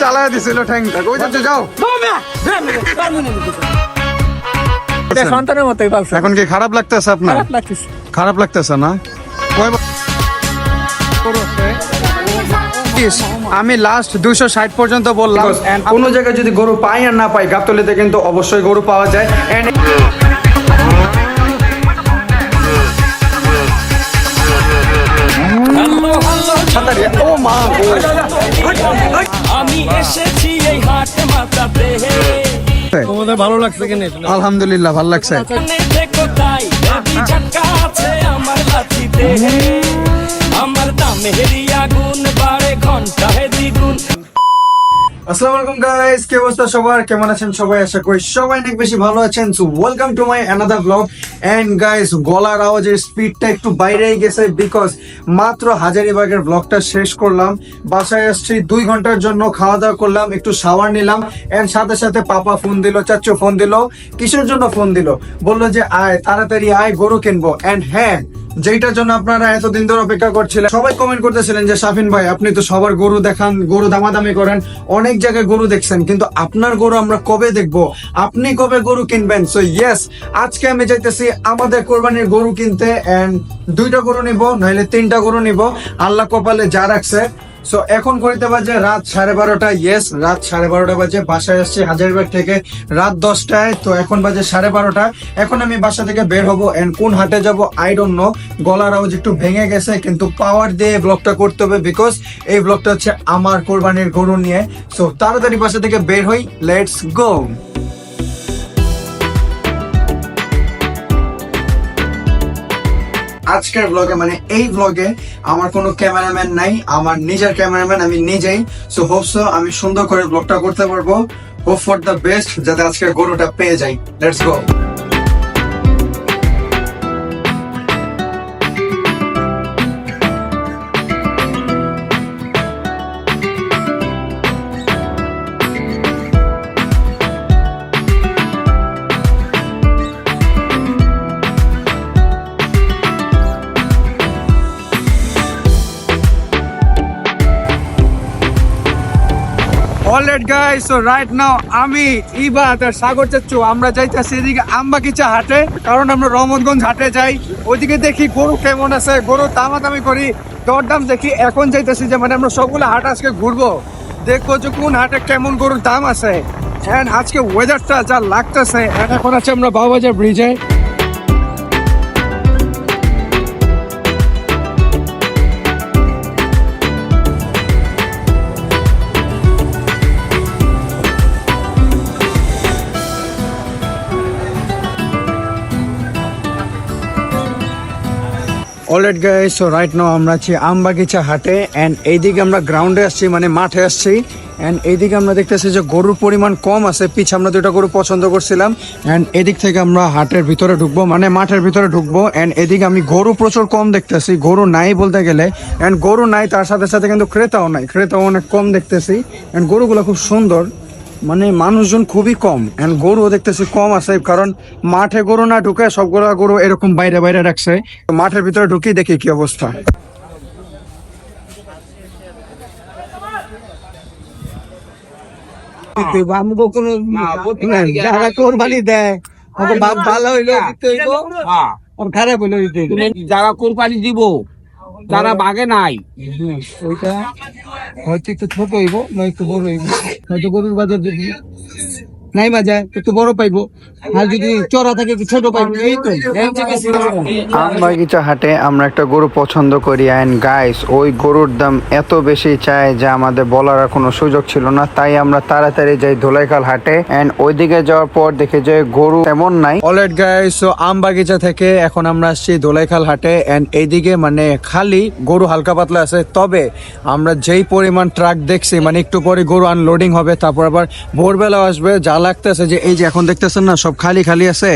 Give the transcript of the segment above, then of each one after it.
চালায় দিছিল ঠ্যাংটা। কই যাচ্ছে? যাও। সন্তানের মতোই পালছে। এখন কি খারাপ লাগতেছে আপনার? খারাপ লাগতেছে। না? কয় আমি লাস্ট দুইশো ষাট পর্যন্ত বললাম। কোনো জায়গায় যদি গরু পাই আর না পাই গাবতলিতে কিন্তু অবশ্যই গরু পাওয়া যায়। মা গো। আমি এসেছি এই হাট মাতাতে। তোমাদের ভালো লাগছে কেন আলহামদুলিল্লাহ ভালো লাগছে। আমার দামে হেরি আসসালামু আলাইকুম গাইস কি অবস্থা সবার? কেমন আছেন সবাই? আশা করি সবাই অনেক বেশি ভালো আছেন। So welcome to my another blog and guys গলার আওয়াজের স্পিডটা একটু বাইরেই গেছে বিকজ মাত্র হাজারিবাগের ব্লগটা শেষ করলাম। বাসায় আসছি, দুই ঘণ্টার জন্য খাওয়া দাওয়া করলাম, একটু শাওয়ার নিলাম। এন্ড সাথে সাথে পাপা ফোন দিল, চাচু ফোন দিল, কিসের জন্য ফোন দিল? বলল যে, আয়, তাড়াতাড়ি আয়, গরু কিনবো। এন্ড হ্যাঁ যেটার জন্য আপনারা এতদিন ধরে অপেক্ষা করছিলেন, সবাই কমেন্ট করতেছিলেন যে, শাফিন ভাই, আপনি তো সবার গরু দেখান, গরু দামাদামি করেন, অনেক জায়গায় গরু দেখছেন, কিন্তু আপনার গরু আমরা কবে দেখব? আপনি কবে গরু কিনবেন? সো ইয়েস আজকে আমি যাইতেছি আমাদের কোরবানির গরু কিনতে এন্ড দুইটা গরু নিব নাহলে তিনটা গরু নিব। আল্লাহ কপালে যা রাখছে সো এখন করিতে বাজে রাত সাড়ে বারোটা ইয়েস রাত সাড়ে বারোটা বাজে। বাসায় আসছি হাজারবাগ থেকে। রাত দশটায়, তো এখন বাজে সাড়ে বারোটা। এখন আমি বাসা থেকে বের হব এন্ড কোন হাটে যাব আই ডোন্ট নো গলার আওয়াজ একটু ভেঙে গেছে, কিন্তু পাওয়ার দিয়ে ব্লগটা করতে হবে বিকজ এই ব্লগটা হচ্ছে আমার কোরবানির গরু নিয়ে। সো তাড়াতাড়ি বাসা থেকে বের হই। লেটস গো আজকের ব্লগে মানে এই ব্লগে আমার কোনো ক্যামেরাম্যান নাই, আমার নিজের ক্যামেরাম্যান আমি নিজেই। সো হোপসো আমি সুন্দর করে ব্লগটা করতে পারব। হোপ ফর দ্য বেস্ট যাতে আজকের গরুটা পেয়ে যাই let's go guys so right now আমি ইবাত আর সাগর চাচ্চু। আমরা যাইতেছি এদিকে আমবাগিচা হাটে, কারণ আমরা রহমতগঞ্জ হাটে যাই। ওইদিকে দেখি গরু কেমন আছে, গরু দামাদামি করি, দরদাম দেখি, এখন যাইতেছি যে মানে আমরা সবগুলো হাট আজকে ঘুরবো। দেখব যে কোন হাটে কেমন গরুর দাম আছে। এন্ড আজকে ওয়েদারটা যা লাগতেছে এখন আছে আমরা বাবাজার ব্রিজে alright guys so right now আমরা আছি আমবাগিচা হাটে এন্ড এইদিকে আমরা গ্রাউন্ডে আসছি মানে মাঠে আসছি এন্ড এইদিকে আমরা দেখতেছি যে গরুর পরিমাণ কম আছে, পিছে আমরা দুটো গরু পছন্দ করছিলাম এন্ড এদিক থেকে আমরা হাটের ভিতরে ঢুকবো মানে মাঠের ভিতরে ঢুকবো এন্ড এদিকে আমি গরু প্রচুর কম দেখতেছি, গরু নাই বলতে গেলে এন্ড গরু নাই, তার সাথে সাথে কিন্তু ক্রেতাও নাই, ক্রেতাও অনেক কম দেখতেছি এন্ড গরুগুলো খুব সুন্দর মানে মানুষজন খুবই কম এন্ড গরু দেখতেছি কম আছে কারণ মাঠে গরু না ঢুকে সবগুলো গরু এরকম বাইরে বাইরে রাখছে। মাঠের ভিতরে ঢুকেই দেখি কি অবস্থা। আমগো কোনো যারা কোরবানি দেয়। বাপ ভালো হইল দিতে হইব। খারাপ হইল যারা কোরবানি দিব। তারা বাগে নাই। ওইটা হয়তো একটু ছোট হইব না একটু বড় হইব। হয়তো গরুর বাজার যদি নাই বাজার একটু বড় পাইবো। আর যদি চড়া থাকে একটু ছোট পাইবো। এই তো। আমবাগিচা হাটে আমরা একটা গরু পছন্দ করি অ্যান্ড গাইস ওই গরুর দাম এত বেশি চায় যে আমাদের বলার আর কোনো সুযোগ ছিল না। তাই আমরা তাড়াতাড়ি যাই ধোলাইখাল হাটে অ্যান্ড ওইদিকে যাওয়ার পর দেখে যে গরু তেমন নাই। অলরেড গাইস সো আমবাগিচা থেকে এখন আমরা আসছি ধোলাইখাল হাটে অ্যান্ড এইদিকে মানে খালি গরু হালকা পাতলা আছে। তবে আমরা যেই পরিমাণ ট্রাক দেখছি মানে একটু পরে গরু আনলোডিং হবে তারপর আবার ভোরবেলা আসবে যা লাগতেছে যে এই যে এখন দেখতেছেন না, সব খালি খালি আছে।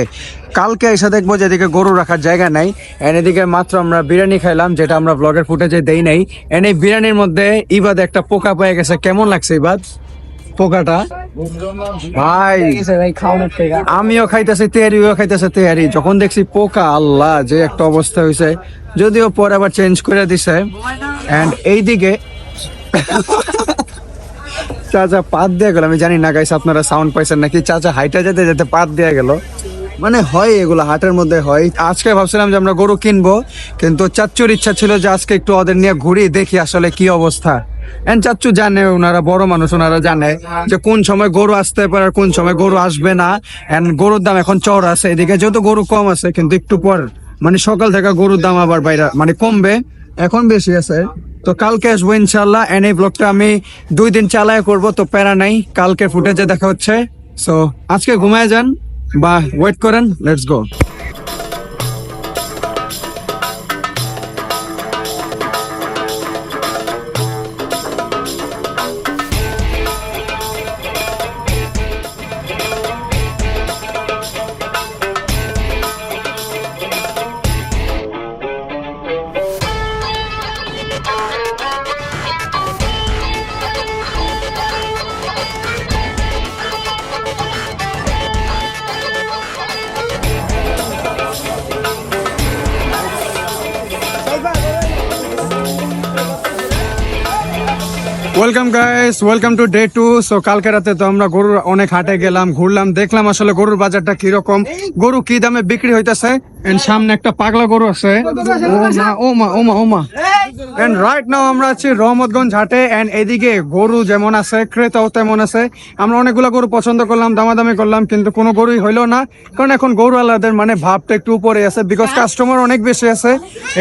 কালকে এসে দেখব যে এদিকে গরু রাখার জায়গা নাই। এন এদিকে মাত্র আমরা বিরিয়ানি খাইলাম, যেটা আমরা ব্লগের ফুটেজে দেই নাই। এন বিরিয়ানির মধ্যে ইবাদ একটা পোকা পেয়ে গেছে। কেমন লাগছে ইবাদ? পোকাটা? ভাই, আমিও খাইতেছি, তেহারিও খাইতেছে, তেহারি। যখন দেখছি পোকা, আল্লাহ, যে একটা অবস্থা হয়েছে যদিও পরে আবার চেঞ্জ করে দিছে। অ্যান্ড এইদিকে চাচা পাত দিয়ে গেল, আমি জানি না গাইস আপনারা সাউন্ড পাইছেন নাকি, চাচা হাইটা যেতে যেতে পাত দিয়ে গেল। মানে হয় এগুলো হাটের মধ্যে হয়। আজকে ভাবছিলাম যে আমরা গরু কিনবো, কিন্তু চাচ্চুর ইচ্ছা ছিল যে আজকে একটু ওদের নিয়ে ঘুরি, দেখি আসলে কি অবস্থা। এন্ড চাচ্চু জানে, ওনারা বড় মানুষ, ওনারা জানে যে কোন সময় গরু আসতে পারে আর কোন সময় গরু আসবে না। এন্ড গরুর দাম এখন চড় আছে, এদিকে যেহেতু গরু কম আছে, কিন্তু একটু পর মানে সকাল থেকে গরুর দাম আবার বাইরে মানে কমবে, এখন বেশি আছে। তো কালকে আসব ইনশাল্লাহ এন এই ব্লগটা আমি দুই দিন চালায় করব, তো প্যারা নাই। কালকে ফুটেজে দেখা হচ্ছে। সো আজকে ঘুমায় যান বা ওয়েট করেন let's go welcome guys welcome to day two so কালকে রাতে তো আমরা গরুর অনেক হাটে গেলাম, ঘুরলাম, দেখলাম আসলে গরুর বাজারটা কীরকম। গরু কি দামে বিক্রি হইতেছে? এন্ড সামনে একটা পাগলা গরু আছে। ও মা ও মা ও মা মা। এন্ড রাইট নাও আমরা আছি রহমতগঞ্জ হাটে এন্ড এদিকে গরু যেমন আছে, ক্রেতাও তেমন আছে। আমরা অনেকগুলো গরু পছন্দ করলাম, দামাদামি করলাম, কিন্তু কোনো গরুই হইল না। কারণ এখন গরুওয়ালাদের মানে ভাবটা একটু উপরে আছে বিকজ কাস্টমার অনেক বেশি আছে।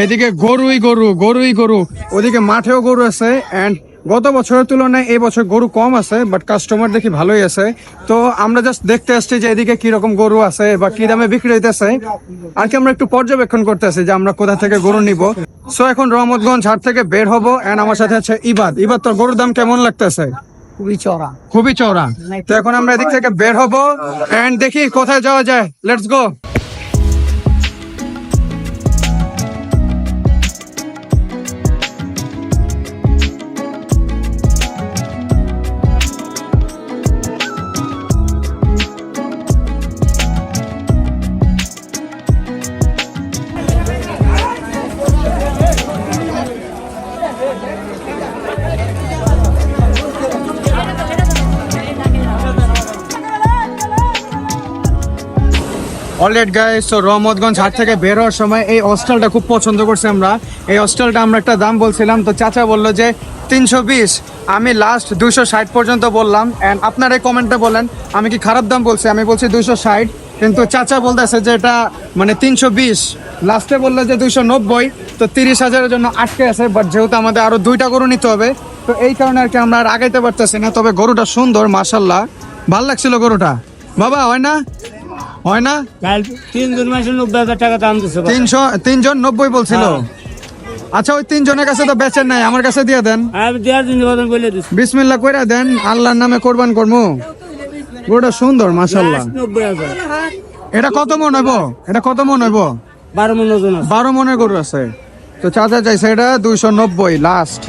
এদিকে গরুই গরু গরুই গরু। ওদিকে মাঠেও গরু আছে এন্ড গত বছরের তুলনায় এই বছর গরু কম আছে বাট কাস্টমার দেখি ভালোই আছে। তো আমরা জাস্ট দেখতে আসছি যে এদিকে কি রকম গরু আছে বা কি দামে বিক্রি হইতেছে। আর কি আমরা একটু পর্যবেক্ষণ করতেছি যে আমরা কোথা থেকে গরু নিব। সো এখন রহমতগঞ্জ হাট থেকে বের হব এন্ড আমার সাথে আছে ইবাদ। ইবাদ তোর গরুর দাম কেমন লাগতেছে? খুবই চড়া খুবই চওড়া। তো এখন আমরা এদিক থেকে বের হব এন্ড দেখি কোথায় যাওয়া যায়। লেটস গো অলরেড গাইস তো রহমতগঞ্জ হাট থেকে বের হওয়ার সময় এই হস্টেলটা খুব পছন্দ করছি আমরা। এই হস্টেলটা আমরা একটা দাম বলছিলাম, তো চাচা বলল যে তিনশো বিশ। আমি লাস্ট দুশো ষাট পর্যন্ত বললাম অ্যান্ড আপনার এই কমেন্টে বলেন, আমি কি খারাপ দাম বলছি? আমি বলছি দুশো ষাট, কিন্তু চাচা বলতেছে যে এটা মানে তিনশো বিশ। লাস্টে বলল যে দুশো নব্বই, তো তিরিশ হাজারের জন্য আটকে আছে বাট যেহেতু আমাদের আরও দুইটা গরু নিতে হবে, তো এই কারণে আর কি আমরা আর আগাইতে পারতেছি না, তবে গরুটা সুন্দর মাসাল্লাহ ভালো লাগছিল গরুটা? বাবা, হয় না? হয় না? কাল তিনজন মাসে নব্বই হাজার টাকা দাম দিচ্ছে তিনশো তিনজন নব্বই বলছিল। আচ্ছা ওই তিনজনের কাছে তো বেচেন নাই আমার কাছে দিয়ে দেন। আমি দেওয়ার জন্য কথা বলে দিচ্ছি বিসমিল্লাহ কইরা দেন আল্লাহর নামে কোরবান করব গরুটা সুন্দর নব্বই এটা কত মন হইব? এটা কত মন হইব? বারো মন ওজন বারো মনের গরু আছে। তো চাচা চাইছে এটা দুইশো নব্বই লাস্ট।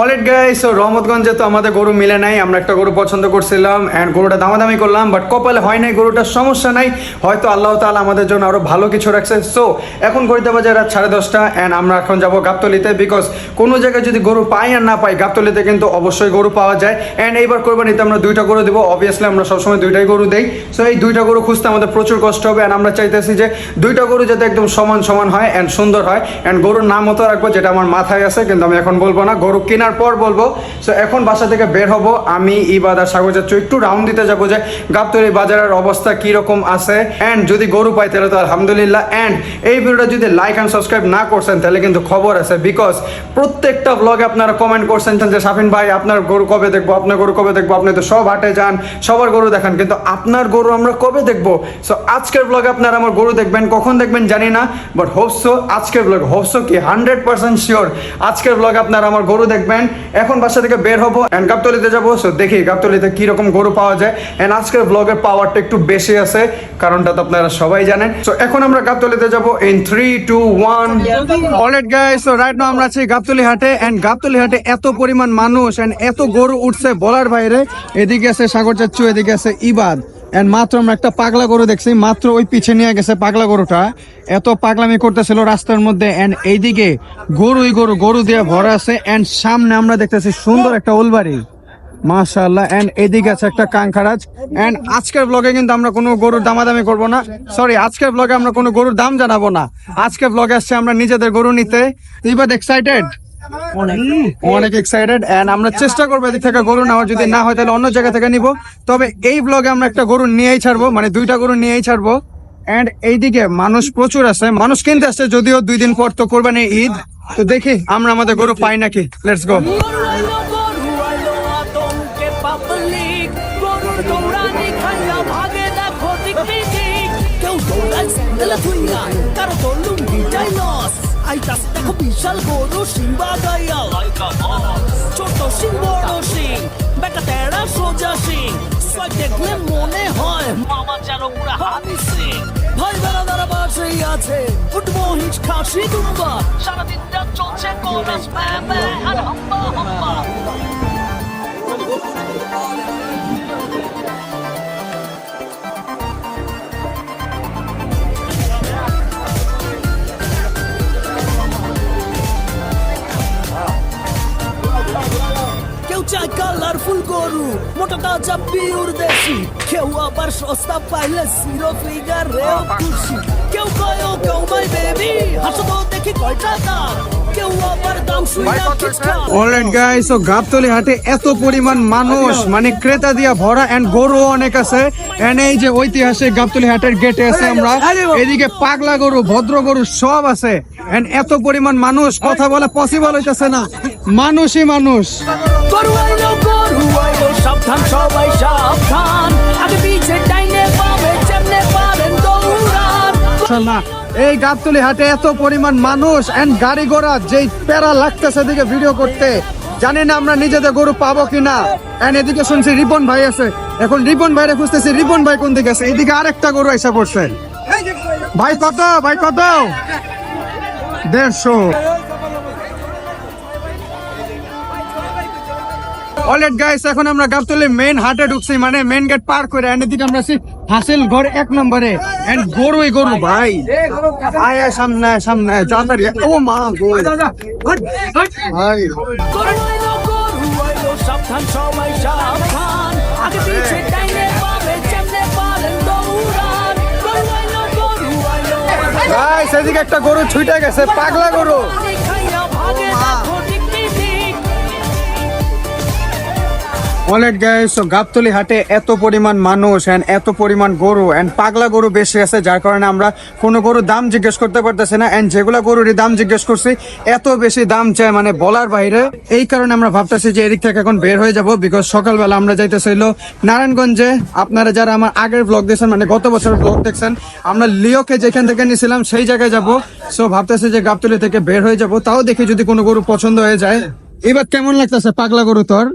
অলরেড গাইস সো রহমতগঞ্জে তো আমাদের গরু মিলে নাই, আমরা একটা গরু পছন্দ করছিলাম অ্যান্ড গরুটা দামাদামি করলাম বাট কপালে হয় নাই গরুটার সমস্যা নাই। হয়তো আল্লাহ তাআলা আমাদের জন্য আরও ভালো কিছু রাখছে। সো এখন ঘড়িতে বাজে রাত সাড়ে দশটা অ্যান্ড আমরা এখন যাব গাবতলিতে বিকজ কোনো জায়গায় যদি গরু পাই আর না পাই, গাবতলিতে কিন্তু অবশ্যই গরু পাওয়া যায়। অ্যান্ড এইবার কোরবানিতে আমরা দুইটা গরু দেবো। অবভিয়াসলি আমরা সবসময় দুইটাই গরু দেই। সো এই দুইটা গরু খুঁজতে আমাদের প্রচুর কষ্ট হবে অ্যান্ড আমরা চাইতেছি যে দুইটা গরু যাতে একদম সমান সমান হয় অ্যান্ড সুন্দর হয়। অ্যান্ড গরুর নাম মতো রাখব, যেটা আমার মাথায় আছে, কিন্তু আমি এখন বলব না। গরু কেনার পর বলব সো এখন বাসা থেকে বের হব, আমি ইবাদ আর সাগর যাচ্ছ, একটু রাউন্ড দিতে যাব যে গাবতলি বাজারের অবস্থা কি রকম আছে। অ্যান্ড যদি গরু পাই তাহলে তো আলহামদুলিল্লাহ অ্যান্ড এই ভিডিওটা যদি লাইক অ্যান্ড সাবস্ক্রাইব না করছেন, তাহলে কিন্তু খবর আছে বিকজ প্রত্যেকটা ব্লগে আপনারা কমেন্ট করছেন যে সাফিন ভাই, আপনার গরু কবে দেখব, আপনার গরু কবে দেখব, আপনি তো সব হাটে যান, সবার গরু দেখান, কিন্তু আপনার গরু আমরা কবে দেখব? সো আজকের ব্লগে আপনারা আমার গরু দেখবেন, কখন দেখবেন জানি না বাট হোপসো আজকের ব্লগ হোপসো কি হান্ড্রেড পার্সেন্ট শিওর আজকের ব্লগে আপনারা আমার গরু দেখবেন। করবেন এখন বাসা থেকে বের হব এন্ড গাবতলিতে যাব। সো দেখি গাবতলিতে কি রকম গরু পাওয়া যায়। এন্ড আজকের ব্লগের পাওয়ারটা একটু বেশি আছে, কারণটা তো আপনারা সবাই জানেন। সো এখন আমরা গাবতলিতে যাব in three two one alright guys so right now আমরা আছি গাবতলি হাটে। অ্যান্ড গাবতলি হাটে এত পরিমাণ মানুষ এন্ড এত গরু উঠছে বলার বাইরে। এদিকে আছে সাগর চাচ্চু, এদিকে আছে ইবাদ। এন্ড মাত্র আমরা একটা পাগলা গরু দেখছি, মাত্র ওই পিছে নিয়ে গেছে পাগলা গরুটা। এত পাগলামি করতেছিল রাস্তার মধ্যে এন্ড এইদিকে গরুই গরু গরু দিয়ে ভরা আছে এন্ড সামনে আমরা দেখতেছি সুন্দর একটা উলবাড়ি। মাশাআল্লাহ এন্ড এদিকে আছে একটা কাঙ্খারাজ এন্ড আজকের ব্লগে কিন্তু আমরা কোনো গরুর দামাদামি করব না। সরি আজকের ব্লগে আমরা কোনো গরুর দাম জানাব না। আজকের ব্লগে আসছে আমরা নিজেদের গরু নিতে। ইবাদ এক্সাইটেড অনেক। এক্সাইটেড এন্ড আমরা চেষ্টা করব এদিক থেকে গরু নেওয়ার। যদি না হয় তাহলে অন্য জায়গা থেকে নিব। তবে এই ব্লগে আমরা একটা গরু নিয়েই ছাড়বো মানে দুইটা গরু নিয়েই ছাড়বো। এন্ড এইদিকে মানুষ প্রচুর আছে মানুষ কিনতে আসছে যদিও দুই দিন পর তো কোরবানি ঈদ। তো দেখি আমরা আমাদের গরু পাই নাকি। লেটস গো আইতাছে দেখো বিশাল গরু সিংবা গাইয়া ছোট সিং, বড় সিং, বেটা তেড়া সোজা সিং। সোয়াগ দেখলে মনে হয় মামা যেন পুরা হানি সিং। ভাই বেড়াদারা বাসেই আছে। উঠবো হিচ খাসি দুম্বা সারাদিনটা চলছে কোরাস ম্যা ম্যা, আর হাম্বা হাম্বা। চায় কালারফুল গরু মোটা তাজা পিওর দেশি। কেউ আবার সস্তা পাইলে সিরো ফিগার রেও খুশি। কেউ কয় কেউ মাই বেবি হাসো তো দেখি কয়টা দাম। কেউ আবার দাম শুইয়া খিচকা অলরাইট গাইস তো গাবতলি হাটে এত পরিমাণ মানুষ মানে ক্রেতা দিয়া ভরা এন্ড গরু অনেক আছে। এন্ড এই যে ঐতিহাসিক গাবতলি হাটের গেটে আছে আমরা। এদিকে পাগলা গরু ভদ্র গরু সব আছে। এন্ড এত পরিমাণ মানুষ কথা বলা পসিবল হইতেছে না। মানুষই মানুষ। গরু আইলো গরু আইলো সাবধান, সবাই সাবধান। আগে পিছে ডাইনে পাবে যেমনে পারেন দৌড়ান। মাশাআল্লাহ এই গাবতলি হাটে এত পরিমাণ মানুষ এন্ড গাড়ি ঘোড়া, যেই প্যারা লাগতেছে এদিকে ভিডিও করতে, জানি না আমরা নিজেদের গরু পাবো কিনা। এন্ড এদিকে শুনছি রিপন ভাই আছে। এখন রিপন ভাইরে খুঁজতেছি, রিপন ভাই কোন দিকে আছে? এদিকে আরেকটা গরু এসে পড়ছে। ভাই কত ভাই কত? দেড়শো। অলরেড গাইস এখন আমরা গাবতলি মেইন হাটে ঢুকছি মানে মেইন গেট পার করে এন্ড এদিকে আমরা আছি হাসিল ঘর এক নম্বরে এন্ড গরুই গরু ভাই। আয় সামনে সামনে তাড়াতাড়ি ও মা গো। ভাই গরু আইলো গরু আইলো সাবধান সবাই সাবধান। আগে পিছে ডাইনে পাবে যেমনে পারেন দৌড়ান। গরু আইলো গরু আইলো গাইস এদিকে একটা গরু ছুটে গেছে পাগলা গরু। অলরেড গাইস তো গাবতলি হাটে এত পরিমাণ মানুষ এন্ড এত পরিমাণ গরু এন্ড পাগলা গরু বেশি আছে, যার কারণে আমরা কোনো গরুর দাম জিজ্ঞেস করতে পারতেছি না এন্ড যেগুলা গরুর দাম জিজ্ঞেস করছি, এত বেশি দাম চাই মানে বলার বাইরে। এই কারণে আমরা ভাবতেছি যে এদিক থেকে এখন বের হয়ে যাব বিকজ সকালবেলা আমরা যাইতেছি হলো নারায়ণগঞ্জে। আপনারা যারা আমার আগের ব্লগ দেখছেন মানে গত বছরের ব্লগ দেখছেন, আমরা লিওকে যেখান থেকে নিয়েছিলাম সেই জায়গায় যাব। সো ভাবতেছি যে গাবতলি থেকে বের হয়ে যাব, তাও দেখি যদি কোনো গরু পছন্দ হয়ে যায়। এবার কেমন লাগতেছে পাগলা গরু তোর?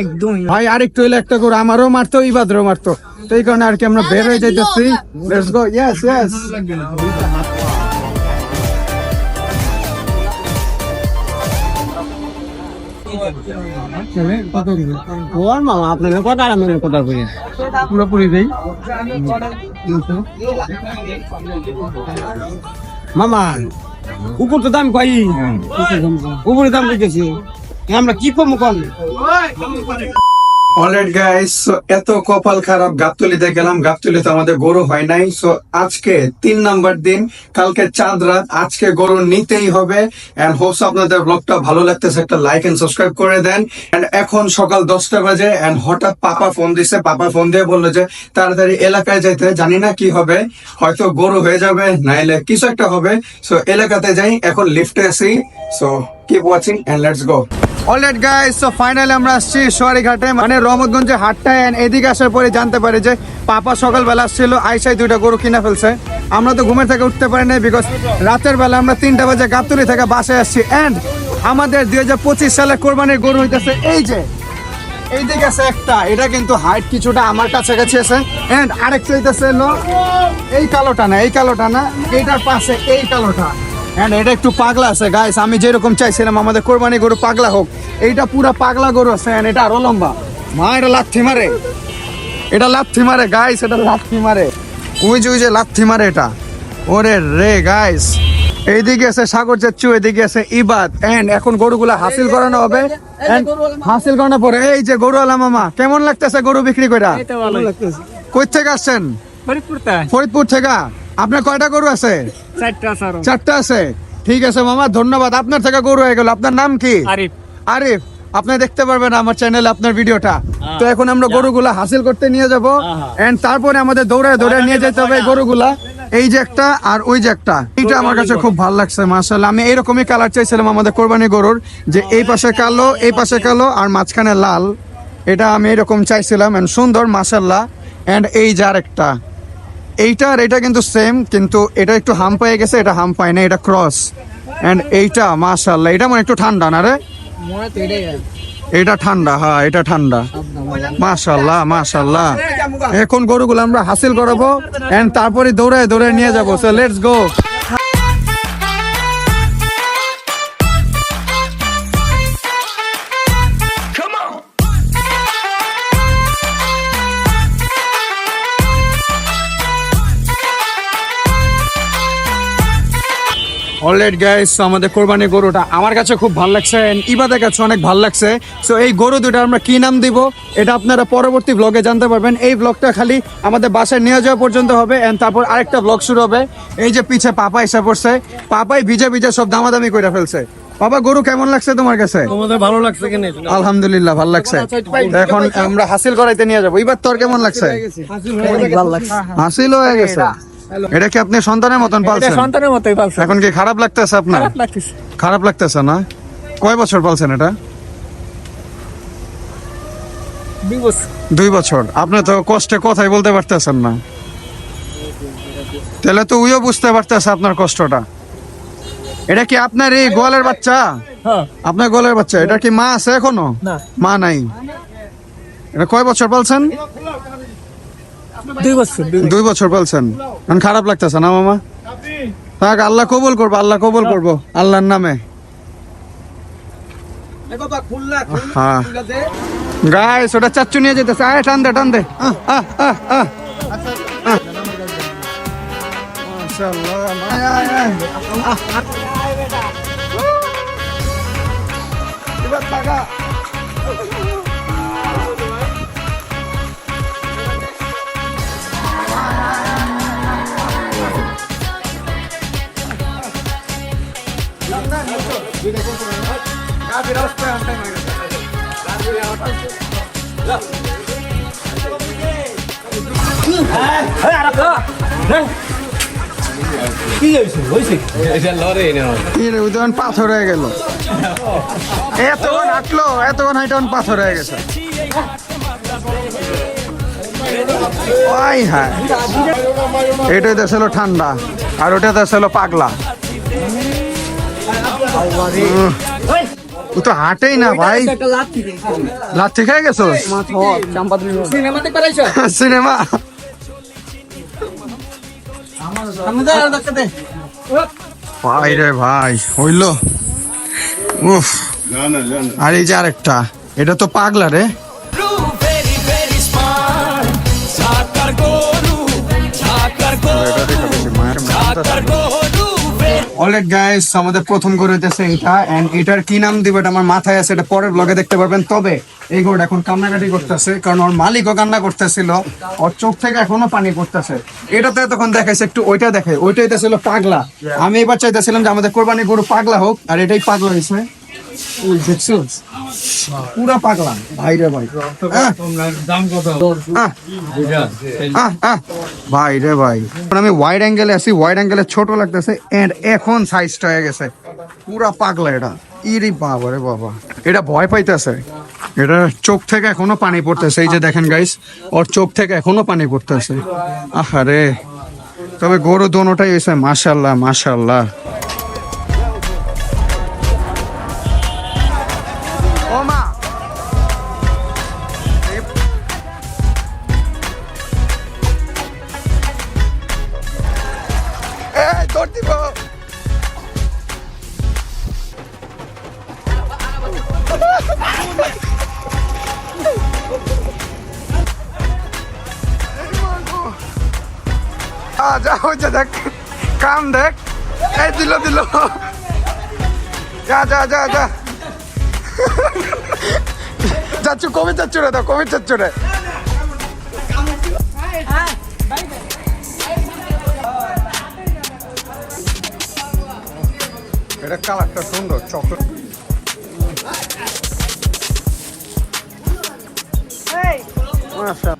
একদম ভাই আরেকটু একটা করে আমারও মারতো ইবাদরও মারতো। তো এই কারণে আর কি আমরা বের হয়ে যাইতেছি। লেটস গো ইয়েস ইয়েস ওর মামা কথা পুরোপুরি দেই। মামা উপর তো দাম কই উপরে দাম কইতেছি। আমরা কি কম অলরেড গাইস এত কপাল খারাপ গাবতলিতে গেলাম গাবতলিতে আমাদের গরু হয় নাই। সো আজকে তিন নাম্বার দিন, কালকে চাঁদ রাত, আজকে গরু নিতেই হবে। এন্ড হোপস আপনাদের ব্লগটা ভালো লাগতেছে, একটা লাইক এন্ড সাবস্ক্রাইব করে দেন। এন্ড এখন সকাল দশটা বাজে এন্ড হঠাৎ পাপা ফোন দিছে, পাপা ফোন দিয়ে বলল যে, তাড়াতাড়ি এলাকায় যেতে জানি না কি হবে, হয়তো গরু হয়ে যাবে, নাইলে কিছু একটা হবে। সো এলাকাতে যাই, এখন লিফটে আসি so keep watching and let's go alright guys so finally আমরা আসছি সোয়ারিঘাটে মানে রহমতগঞ্জে হাটটায় এদিকে আসার পরে জানতে পারি যে পাপা সকালবেলা আসছিল আইসাই দুইটা গরু কিনে ফেলছে। আমরা তো ঘুমের থেকে উঠতে পারি নাই বিকজ রাতের বেলা আমরা তিনটা বাজে গাবতলি থেকে বাসে আসছি। এন্ড আমাদের দুই হাজার পঁচিশ সালে কোরবানির গরু হইতেছে এই যে এই দিকে আছে একটা, এটা কিন্তু হাইট কিছুটা আমার কাছাকাছি আছে। এন্ড আরেকটা হইতেছে এই কালোটা না, এই কালোটা না এইটার পাশে এই কালোটা। এন্ড এটা একটু পাগলা আছে গাইস আমি যেরকম চাইছিলাম আমাদের কোরবানি গরু পাগলা হোক এইটা পুরা পাগলা গরু আছে and এটা আরও লম্বা। মা এটা লাথি মারে। এটা লাথি মারে গাইস এটা লাথি মারে। ওই যে ওই যে লাথি মারে এটা। ওরে রে গাইস এইদিকে আছে সাগর চাচ্ছু এদিকে আছে ইবাদ। এন্ড এখন গরুগুলা হাসিল করানো হবে। হাসিল করানোর পরে এই যে গরু আলা মামা কেমন লাগতেছে গরু বিক্রি কইরা? কই থেকে আসছেন? ফরিদপুর থেকে? আপনার কয়টা গরু আছে? চারটা আছে ঠিক আছে মামা ধন্যবাদ। আপনার থেকে গরু হয়ে গেল। আপনার নাম কি? আরিফ। আরিফ আপনি দেখতে পারবেন আমার চ্যানেলে আপনার ভিডিওটা তো এখন আমরা গরুগুলা হাসিল করতে নিয়ে যাব। এন্ড তারপরে আমাদের দৌড়ায় দৌড়ায় নিয়ে যেতে হবে গরুগুলা। এই যে একটা আর ওই যে একটা। এইটা আমার কাছে খুব ভালো লাগছে মাশাআল্লাহ। আমি এইরকমই কালার চাইছিলাম আমাদের কোরবানি গরুর যে এই পাশে কালো এই পাশে কালো আর মাঝখানে লাল। এটা আমি এরকম চাইছিলাম। এন্ড সুন্দর মাশাআল্লাহ। এন্ড এই যে আরেকটা। এইটা আর এটা কিন্তু সেম কিন্তু এটা একটু হাম পেয়ে গেছে, এটা হাম পায় না, এটা ক্রস এন্ড এইটা, মাশাআল্লাহ, এটা মানে একটু ঠান্ডা না রে? এটা ঠান্ডা হ্যাঁ এটা ঠান্ডা। মাশাল্লাহ মাশাল্লাহ এখন গরুগুলো আমরা হাসিল করাবো এন্ড তারপরে দৌড়ায় দৌড়ায় নিয়ে যাব। So let's go alright guys আমাদের কোরবানি গরুটা আমার কাছে খুব ভালো লাগছে ইবাদের কাছে অনেক ভালো লাগছে। সো এই গরু দুটো আমরা কি নাম দিব এটা আপনারা পরবর্তী ব্লগে জানতে পারবেন। এই ব্লগটা খালি আমাদের বাসায় নিয়ে যাওয়া পর্যন্ত হবে এন্ড তারপর আরেকটা ব্লগ শুরু হবে। এই যে পিছে পাপা এসে পড়ছে পাপাই ভিজে ভিজে সব দামাদামি করে ফেলছে। বাবা গরু কেমন লাগছে তোমার কাছে? তোমাদের ভালো লাগছে কিনা? আলহামদুলিল্লাহ ভালো লাগছে। এখন আমরা হাসিল করাইতে নিয়ে যাব। এবার তোর কেমন লাগছে। হাসিল হয়ে গেছে। এটা কি আপনি সন্তানের মতন পালছেন? সন্তানের মতোই পালছে এখন কি খারাপ লাগতেছে আপনার? লাগতেছে। খারাপ লাগতেছে না? কয় বছর পালছেন এটা? দুই বছর। আপনি তো কষ্টে কথাই বলতে পারতেছেন না। তাহলে তো উইও বুঝতে পারতেছে আপনার কষ্টটা। এটা কি আপনার এই গোয়ালের বাচ্চা? হ্যাঁ। আপনার গোয়ালের বাচ্চা? এটা কি মা আছে এখনও? মা নাই। এটা কয় বছর পালছেন? দুই বছর দুই বছর। পালছেন এখন খারাপ লাগতেছে না মামা? থাক আল্লাহ কবুল করব আল্লাহ কবুল করব। আল্লাহর নামে। হ্যাঁ। গাইস ওটা চাচ্চু নিয়ে যেতেছে। আয় টান দে টান দে। আহ, আহ, আহ, আহ। আহ। মাশাআল্লাহ, আয়, আয়, আয়। আহ, আহ। এবার টাকা। কি হয়েছে হয়েছে কি রে উদয়ন পাথর হয়ে হয়ে গেছে ওই হ্যাঁ এটাই দেশ হলো ঠান্ডা আর ওটা দেশ হলো পাগলা ও তো হাঁটেই না ভাই। লাথি খেয়ে গেছো? সিনেমা। ভাই রে ভাই হইল। উফ। আর এই যে আরেকটা এটা তো পাগলা রে। ভেরি অলরেড গাইস আমাদের প্রথম গরু হইতেছে এটা এন্ড এটার কি নাম দিব এটা আমার মাথায় আছে এটা পরের ব্লগে দেখতে পারবেন। তবে এই গরুটা এখন কান্নাকাটি করতেছে কারণ ওর মালিকও কান্না করতেছিল ওর চোখ থেকে এখনও পানি পড়তেছে। এটাতে তখন দেখাইছে একটু ওইটা দেখে ওইটা হইতেছিল পাগলা। আমি এবার চাইতেছিলাম যে আমাদের কোরবানি গরু পাগলা হোক আর এটাই পাগলা হয়েছে দেখছ? পুরা পাগলা। ভাই ভাই। আহ, আহ, আহ, আহ। ভাই। রে আমি ওয়াইড অ্যাঙ্গেলে আছি ওয়াইড অ্যাঙ্গেলে ছোট লাগতেছে এন্ড এখন সাইজটা হয়ে গেছে। পুরা পাগলা এটা। ইরি বাবা রে বাবা। এটা ভয় পাইতেছে। এটা চোখ থেকে এখনও পানি পড়তেছে। এই যে দেখেন গাইস ওর চোখ থেকে এখনও পানি পড়তেছে। আহারে। তবে গরু দোনোটাই হয়েছে মাশাল্লাহ মাশাল্লাহ যা যা ওই দেখ কাম দেখ। এই দিল দিল। যা যা যা যা। যাচ্ছ কবে যাচ্ছ রে? দাও কবে যাচ্ছ রে? এটা কালারটা সুন্দর চকলেট। মাশা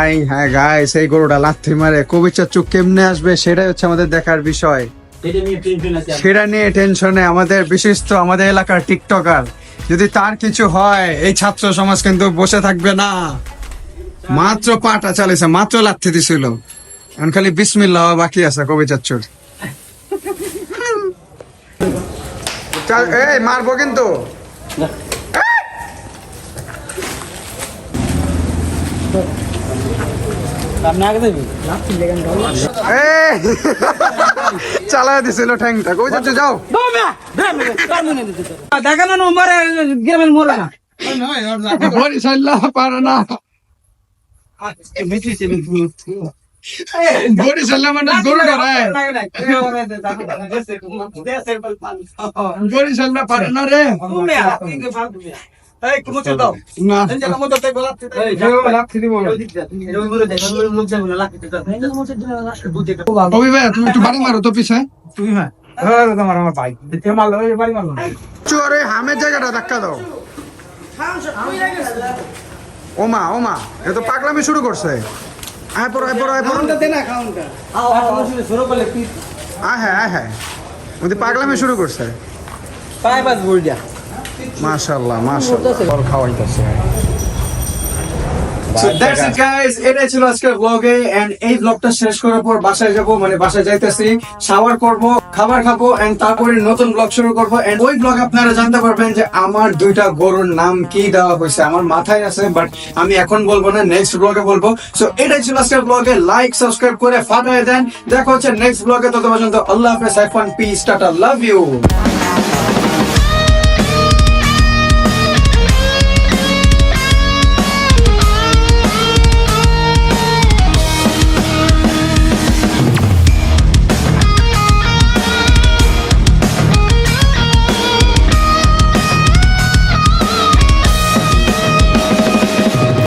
হাই হ্যাঁ গাইস এই গরুটা লাথি মারে। কবি চাচু কেমনে আসবে? সেটাই হচ্ছে আমাদের দেখার বিষয়। সেটা নিয়ে টেনশনে আমাদের। বিশিষ্ট আমাদের এলাকার টিকটকার যদি তার কিছু হয় এই ছাত্র সমাজ কিন্তু বসে থাকবে না। মাত্র পাটা চালিয়েছে মাত্র লাথি দিছিল। এখন খালি বিসমিল্লাহ হওয়া বাকি আছে কবি চাচুর এই মারবো কিন্তু। চালায় দিছিল ঠ্যাংটা। কবি চাচু যাও। গ্রামের মোড়ে না। বরিশাল্লা পারে না। বরিশাল্লা মানে গরু ডরায় বরিশাল্লা পারে না রে। না। কবি ভাই তুমি একটু বাড়ি মারো তো পিছায় চোরে হামের জায়গাটা ধাক্কা দাও। ওমা ওমা এ তো পাগলামি শুরু করছে। আয় পড়ো আয় পড়ো আয় পড়ো। আয় হ্যাঁ আয় হ্যাঁ। ওদের পাগলামি শুরু করছে। মাশাআল্লাহ মাশাআল্লাহ। মানে আমার দুইটা গরুর নাম কি দেওয়া হয়েছে। আমার মাথায় আছে বাট আমি এখন বলব না নেক্সট ব্লগে বলব। সো এটাই ছিল আজকের ব্লগে লাইক সাবস্ক্রাইব করে ফাটায় দেন। দেখা হচ্ছে নেক্সট ব্লগে তত পর্যন্ত আল্লাহ হাফেজ, Saifan peace tata love you